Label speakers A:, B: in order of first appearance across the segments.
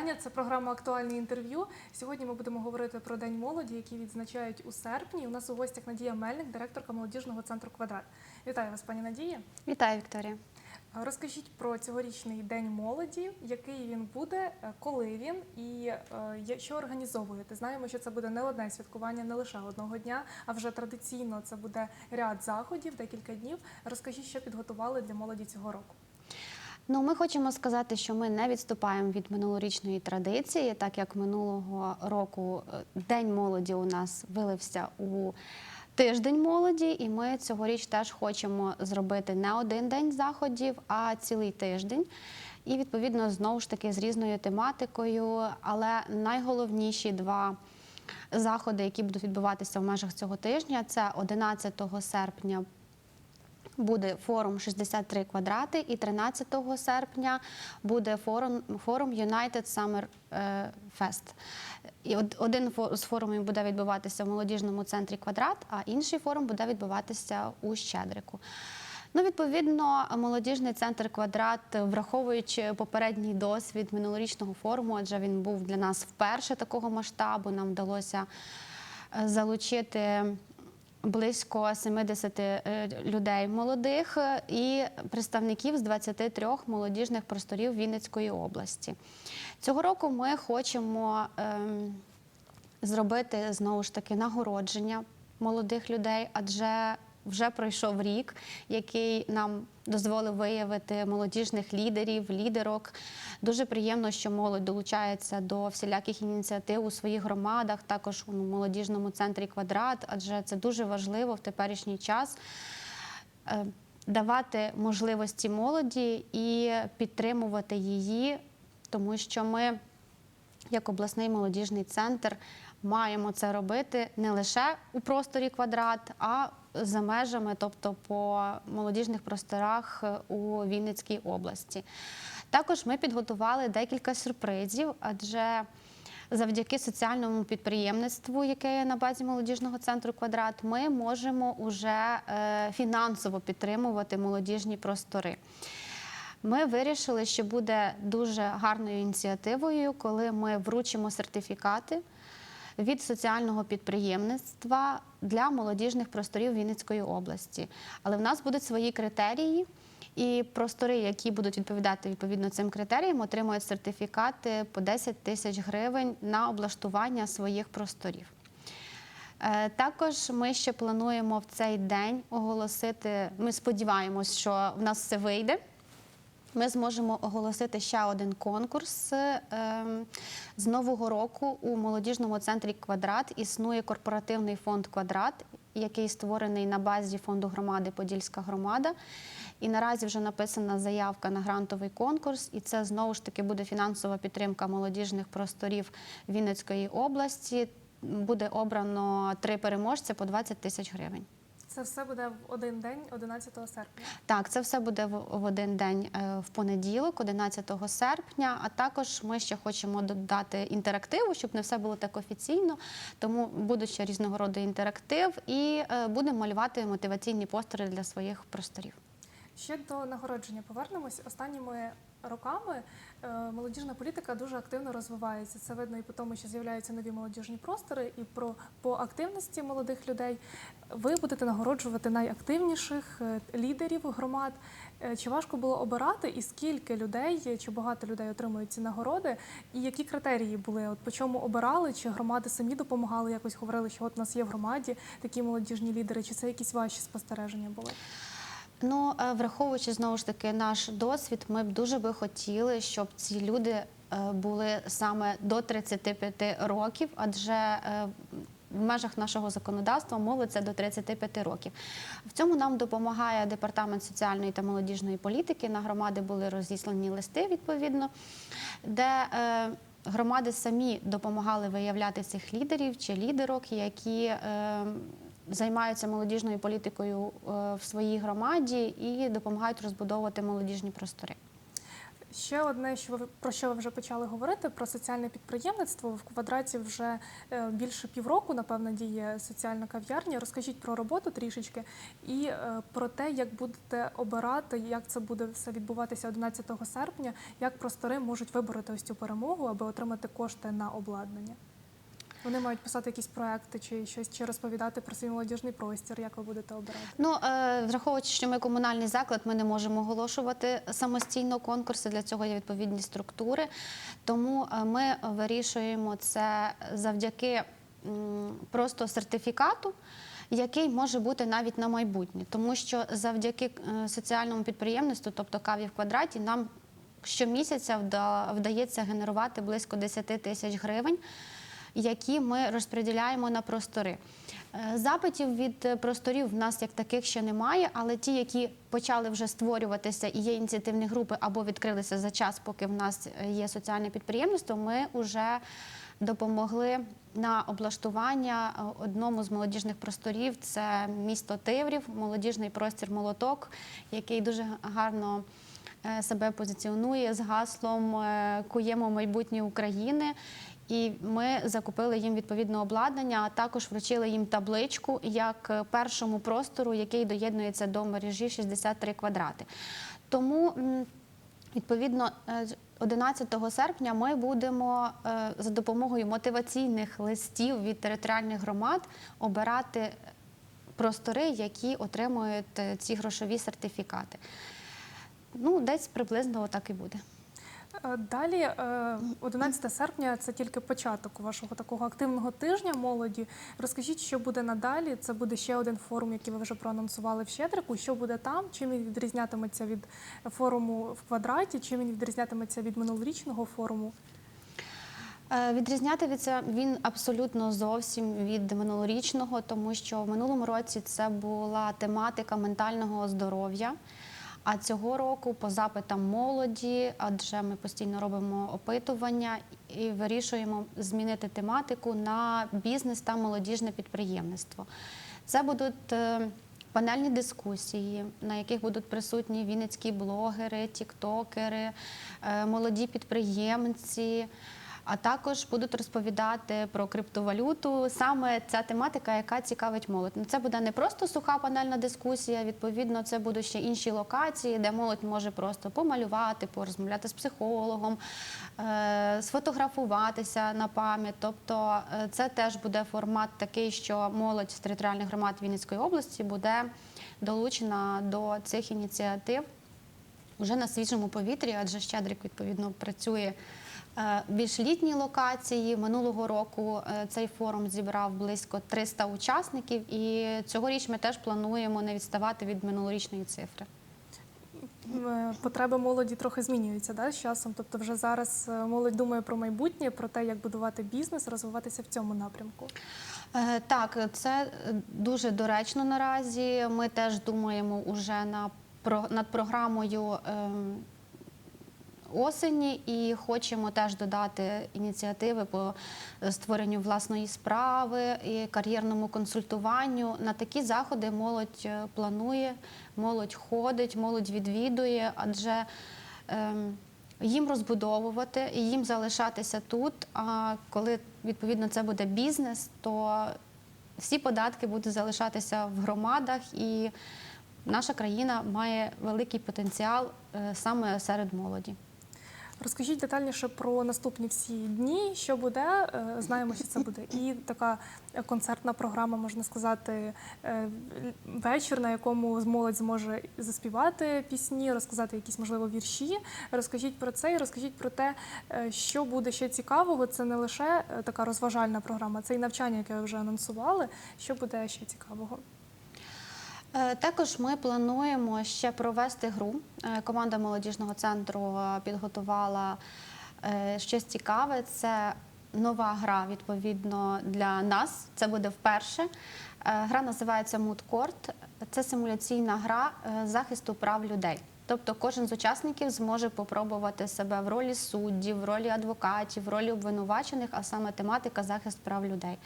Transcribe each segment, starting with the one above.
A: вітання. Це програма Актуальне інтерв'ю. Сьогодні ми будемо говорити про День молоді, який відзначають у серпні. У нас у гостях Надія Мельник, директорка молодіжного центру Квадрат. Вітаю вас, пані Надія.
B: Вітаю, Вікторія.
A: Розкажіть про цьогорічний день молоді, який він буде, е, коли він і е, що організовуєте. Знаємо, що це буде не одне святкування, не лише одного дня, а вже традиційно це буде ряд заходів, декілька днів. Розкажіть, що підготували для молоді цього року.
B: Ну, ми хочемо сказати, що ми не відступаємо від минулорічної традиції, так як минулого року е, День молоді у нас вилився у тиждень молоді, і ми цьогоріч теж хочемо зробити не один день заходів, а цілий тиждень. І відповідно знову ж таки з різною тематикою. Але найголовніші два заходи, які будуть відбуватися в межах цього тижня, це 11 серпня буде форум 63 квадрати, і 13 серпня буде форум, форум United Summer Fest. І один з форумів буде відбуватися в молодіжному центрі Квадрат, а інший форум буде відбуватися у Щедрику. Ну, відповідно, молодіжний центр Квадрат, враховуючи попередній досвід минулорічного форуму, адже він був для нас вперше такого масштабу, нам вдалося е, залучити близько 70 е, людей молодих е, і представників з 23 молодіжних просторів Вінницької області. Цього року ми хочемо ем, зробити знову ж таки нагородження молодих людей, адже вже пройшов рік, який нам дозволив виявити молодіжних лідерів, лідерок. Дуже приємно, що молодь долучається до всіляких ініціатив у своїх громадах, також у молодіжному центрі квадрат, адже це дуже важливо в теперішній час. е, Давати можливості молоді і підтримувати її, тому що ми як обласний молодіжний центр маємо це робити не лише у просторі квадрат, а за межами, тобто по молодіжних просторах е, у Вінницькій області. Також ми підготували декілька сюрпризів, адже завдяки соціальному підприємництву, яке є на базі молодіжного центру квадрат, ми можемо вже е, фінансово підтримувати молодіжні простори. Ми вирішили, що буде дуже гарною ініціативою, коли ми вручимо сертифікати від соціального підприємництва для молодіжних просторів Вінницької області. Але в нас будуть свої критерії, і простори, які будуть відповідати відповідно цим критеріям, отримують сертифікати по 10 тисяч гривень на облаштування своїх просторів. Е, Також ми ще плануємо в цей день оголосити. Ми сподіваємось, що в нас все вийде. Ми зможемо оголосити ще один конкурс. Ем, З нового року у молодіжному центрі Квадрат існує корпоративний фонд Квадрат, який створений на базі фонду громади Подільська громада. І наразі вже написана заявка на грантовий конкурс, і це знову ж таки буде фінансова підтримка молодіжних просторів Вінницької області. Буде обрано три переможця по 20 тисяч гривень.
A: Це все буде в один день, 11 серпня.
B: Так, це все буде в один день е, в понеділок, 11 серпня. А також ми ще хочемо додати інтерактиву, щоб не все було так офіційно. Тому буде ще різного роду інтерактив і е, будемо малювати мотиваційні постери для своїх просторів.
A: Ще до нагородження повернемось. Останніми роками е, молодіжна політика дуже активно розвивається. Це видно і по тому, що з'являються нові молодіжні простори, і про по активності молодих людей. Ви будете нагороджувати найактивніших е, лідерів громад. Е, Чи важко було обирати, і скільки людей, чи багато людей отримують ці нагороди, і які критерії були? От по чому обирали? Чи громади самі допомагали? Якось говорили, що от у нас є в громаді такі молодіжні лідери, чи це якісь ваші спостереження були?
B: Ну, е, враховуючи знову ж таки наш досвід, ми б дуже би хотіли, щоб ці люди е, були саме до 35 років, адже е, в межах нашого законодавства молодь це до 35 років. В цьому нам допомагає департамент соціальної та молодіжної політики. На громади були розіслані листи відповідно, де громади самі допомагали виявляти цих лідерів чи лідерок, які займаються молодіжною політикою е, в своїй громаді і допомагають розбудовувати молодіжні простори.
A: Ще одне, що ви про що ви вже почали говорити, про соціальне підприємництво. В квадраті вже е, більше півроку, напевно, діє соціальна кав'ярня. Розкажіть про роботу трішечки і е, про те, як будете обирати, як це буде все відбуватися 11 серпня, як простори можуть вибороти ось цю перемогу, аби отримати кошти на обладнання. Вони мають писати якісь проекти чи щось, чи розповідати про свій молодіжний простір, як ви будете обирати.
B: Ну, е, враховуючи, що ми комунальний заклад, ми не можемо оголошувати самостійно конкурси. Для цього є відповідні структури. Тому е, ми вирішуємо це завдяки просто сертифікату. Який може бути навіть на майбутнє, тому що завдяки е, соціальному підприємництву, тобто каві в квадраті, нам щомісяця вдається генерувати близько 10 тисяч гривень, які ми розподіляємо на простори. Е, Запитів від просторів в нас як таких ще немає, але ті, які почали вже створюватися і є ініціативні групи або відкрилися за час, поки в нас е, є соціальне підприємництво, ми вже допомогли на облаштування е, одному з молодіжних просторів. Це місто Тиврів, молодіжний простір Молоток, який дуже гарно себе позиціонує з гаслом Куємо майбутнє України. І ми закупили їм відповідне обладнання, а також вручили їм табличку як е, першому простору, який доєднується до мережі 63 квадрати. Тому відповідно. е, 11 серпня ми будемо е, за допомогою мотиваційних листів від територіальних громад обирати простори, які отримують е, ці грошові сертифікати. Ну, десь приблизно так і буде.
A: Е, Далі, е, 11 серпня, це тільки початок вашого такого активного тижня молоді. Розкажіть, що буде надалі. Це буде ще один форум, який ви вже проанонсували в Щедрику. Що буде там? Чим він відрізнятиметься від форуму в квадраті? Чим він відрізнятиметься від минулорічного форуму?
B: Е, Відрізнятиметься він абсолютно зовсім від минулорічного, тому що в минулому році це була тематика ментального здоров'я. А цього року по запитам молоді, адже ми постійно робимо опитування і вирішуємо змінити тематику на бізнес та молодіжне підприємництво. Це будуть е, панельні дискусії, на яких будуть присутні вінницькі блогери, тіктокери, е, молоді підприємці. А також будуть розповідати про криптовалюту. Саме ця тематика, яка цікавить молодь. Ну, Це буде не просто суха панельна дискусія. Відповідно, це будуть ще інші локації, де молодь може просто помалювати, порозмовляти з психологом, е, сфотографуватися на пам'ять. Тобто, е, це теж буде формат такий, що молодь з територіальних громад Вінницької області буде долучена до цих ініціатив вже на свіжому повітрі, адже Щедрик відповідно працює більш літній локації. Минулого року е, цей форум зібрав близько 300 учасників, і цьогоріч ми теж плануємо не відставати від минулорічної цифри.
A: Е, Потреби молоді трохи змінюються да, з часом. Тобто, вже зараз е, молодь думає про майбутнє, про те, як будувати бізнес, розвиватися в цьому напрямку.
B: Е, Так, це е, дуже доречно наразі. Ми теж думаємо уже на про над програмою. Осені і хочемо теж додати ініціативи по створенню власної справи і кар'єрному консультуванню. На такі заходи молодь е, планує, молодь ходить, молодь відвідує, адже ем, їм розбудовувати і їм залишатися тут. А коли відповідно це буде бізнес, то всі податки будуть залишатися в громадах, і наша країна має великий потенціал е, саме серед молоді.
A: Розкажіть детальніше про наступні всі дні, що буде. Е, Знаємо, що це буде і така концертна програма, можна сказати, е, вечір, на якому молодь зможе заспівати пісні, розказати якісь можливо вірші. Розкажіть про це і розкажіть про те, е, що буде ще цікавого. Це не лише така розважальна програма, це і навчання, яке ви вже анонсували. Що буде ще цікавого?
B: Е, Також ми плануємо ще провести гру. Е, Команда молодіжного центру е, підготувала щось цікаве. Це нова гра відповідно для нас. Це буде вперше. Гра називається Court. Це симуляційна гра захисту прав людей. Тобто кожен з учасників зможе попробувати себе в ролі суддів, в ролі адвокатів, в ролі обвинувачених, а саме тематика захист прав людей.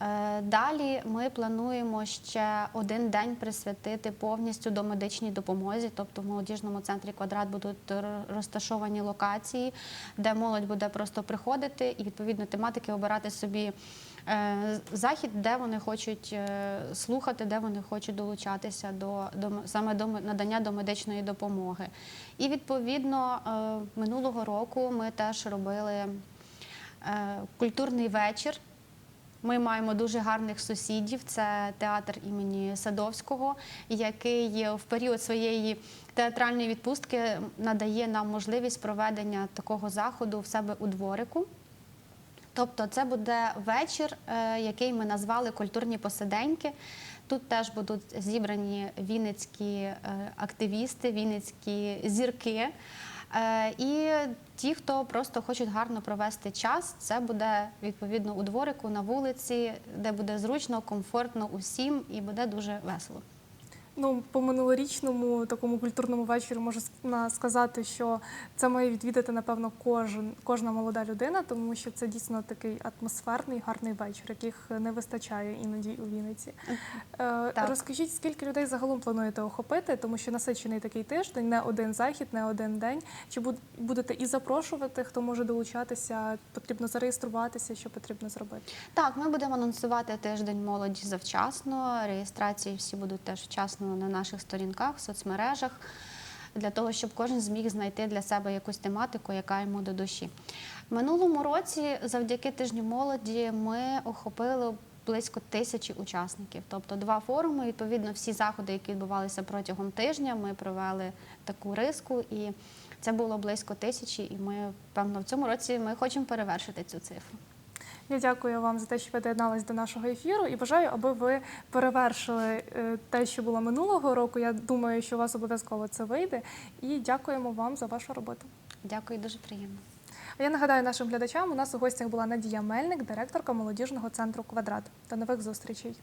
B: Е, Далі ми плануємо ще один день присвятити повністю до медичній допомозі. Тобто в молодіжному центрі квадрат будуть розташовані локації, де молодь буде просто приходити і відповідно тематики обирати собі е, захід, де вони хочуть е, слухати, де вони хочуть долучатися до, до саме до надання до медичної допомоги. І відповідно минулого року ми теж робили культурний вечір. Ми маємо дуже гарних сусідів. Це театр імені Садовського, який в період своєї театральної відпустки надає нам можливість проведення такого заходу в себе у дворику. Тобто, це буде вечір, е, який ми назвали культурні посиденьки. Тут теж будуть зібрані вінницькі е, активісти, вінницькі зірки. Е, І ті, хто просто хочуть гарно провести час, це буде відповідно у дворику на вулиці, де буде зручно, комфортно усім і буде дуже весело.
A: Ну, по минулорічному такому культурному вечору можу сказати, що це має відвідати, напевно, кожен, кожна молода людина, тому що це дійсно такий атмосферний, гарний вечір, яких не вистачає іноді у Вінниці. Е, Розкажіть, скільки людей загалом плануєте охопити, тому що насичений такий тиждень, не один захід, не один день. Чи буд- будете і запрошувати, хто може долучатися, потрібно зареєструватися, що потрібно зробити?
B: Так, ми будемо анонсувати тиждень молоді завчасно. Реєстрації всі будуть теж вчасно на наших сторінках в соцмережах, для того, щоб кожен зміг знайти для себе якусь тематику, яка йому до душі. Минулому році, завдяки тижню молоді, ми охопили близько тисячі учасників. Тобто два форуми, відповідно, всі заходи, які відбувалися протягом тижня, ми провели таку риску і. Це було близько тисячі, і ми певно в цьому році ми хочемо перевершити цю цифру.
A: Я дякую вам за те, що ви доєднались до нашого ефіру, і бажаю, аби ви перевершили е, те, що було минулого року. Я думаю, що у вас обов'язково це вийде. І дякуємо вам за вашу роботу.
B: Дякую, дуже приємно.
A: А я нагадаю нашим глядачам, у нас у гостях була Надія Мельник, директорка молодіжного центру Квадрат. До нових зустрічей.